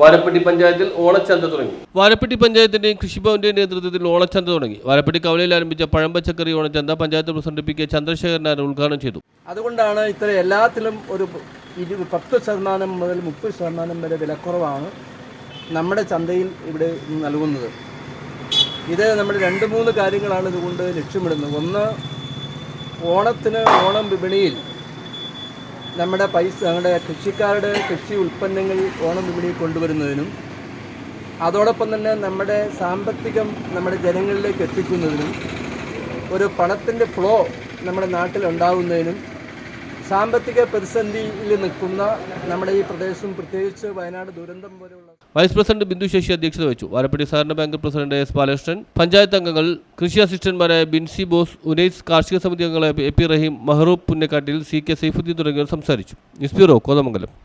Varappetty പഞ്ചായത്തിൽ ഓണച്ചന്ത തുടങ്ങി. വാരപ്പെട്ടി പഞ്ചായത്തിന്റെയും കൃഷിഭവന്റെയും നേതൃത്വത്തിൽ ഓണച്ചന്ത തുടങ്ങി. വാരപ്പെട്ടി കവലയിൽ ആരംഭിച്ച പഴംപച്ചക്കറി ഓണച്ചന്ത പഞ്ചായത്ത് പ്രസിഡന്റ് പി കെ ചന്ദ്രശേഖരനാർ ഉദ്ഘാടനം ചെയ്തു. അതുകൊണ്ടാണ് ഇത്ര എല്ലാത്തിലും ഒരു ഇരു പത്ത് ശതമാനം മുതൽ മുപ്പത് ശതമാനം വരെ വിലക്കുറവാണ് നമ്മുടെ ചന്തയിൽ ഇവിടെ നൽകുന്നത്. ഇത് നമ്മൾ രണ്ട് മൂന്ന് കാര്യങ്ങളാണ് ഇതുകൊണ്ട് ലക്ഷ്യമിടുന്നത്. ഒന്ന് ഓണത്തിന് ഓണം വിപണിയിൽ നമ്മുടെ പൈസ നമ്മുടെ കൃഷിക്കാരുടെ കൃഷി ഉൽപ്പന്നങ്ങൾ ഓണം വിപണിയിൽ കൊണ്ടുവരുന്നതിനും അതോടൊപ്പം തന്നെ നമ്മുടെ സാമ്പത്തികം നമ്മുടെ ജനങ്ങളിലേക്ക് എത്തിക്കുന്നതിനും ഒരു പണത്തിന്റെ ഫ്ലോ നമ്മുടെ നാട്ടിൽ ഉണ്ടാകുന്നതിനും സാമ്പത്തിക പ്രതിസന്ധിയിൽ നിൽക്കുന്ന നമ്മുടെ ഈ പ്രദേശവും പ്രത്യേകിച്ച് വയനാട് ദുരന്തം പോലെയുള്ള വൈസ് പ്രസിഡന്റ് ബിന്ദു അധ്യക്ഷത വഹിച്ചു. വാരപ്പെട്ടി സഹകരണ bank president S Balakrishnan panchayat അംഗങ്ങൾ കൃഷി അസിസ്റ്റന്റ്മാരായ ബിൻസി ബോസ് ഉനൈസ് കാർഷിക സമിതി അംഗങ്ങളായ A P Rahim Mahroob Punnakkattil C K Saifuddin തുടങ്ങിയവർ സംസാരിച്ചു. News bureau Kothamangalam.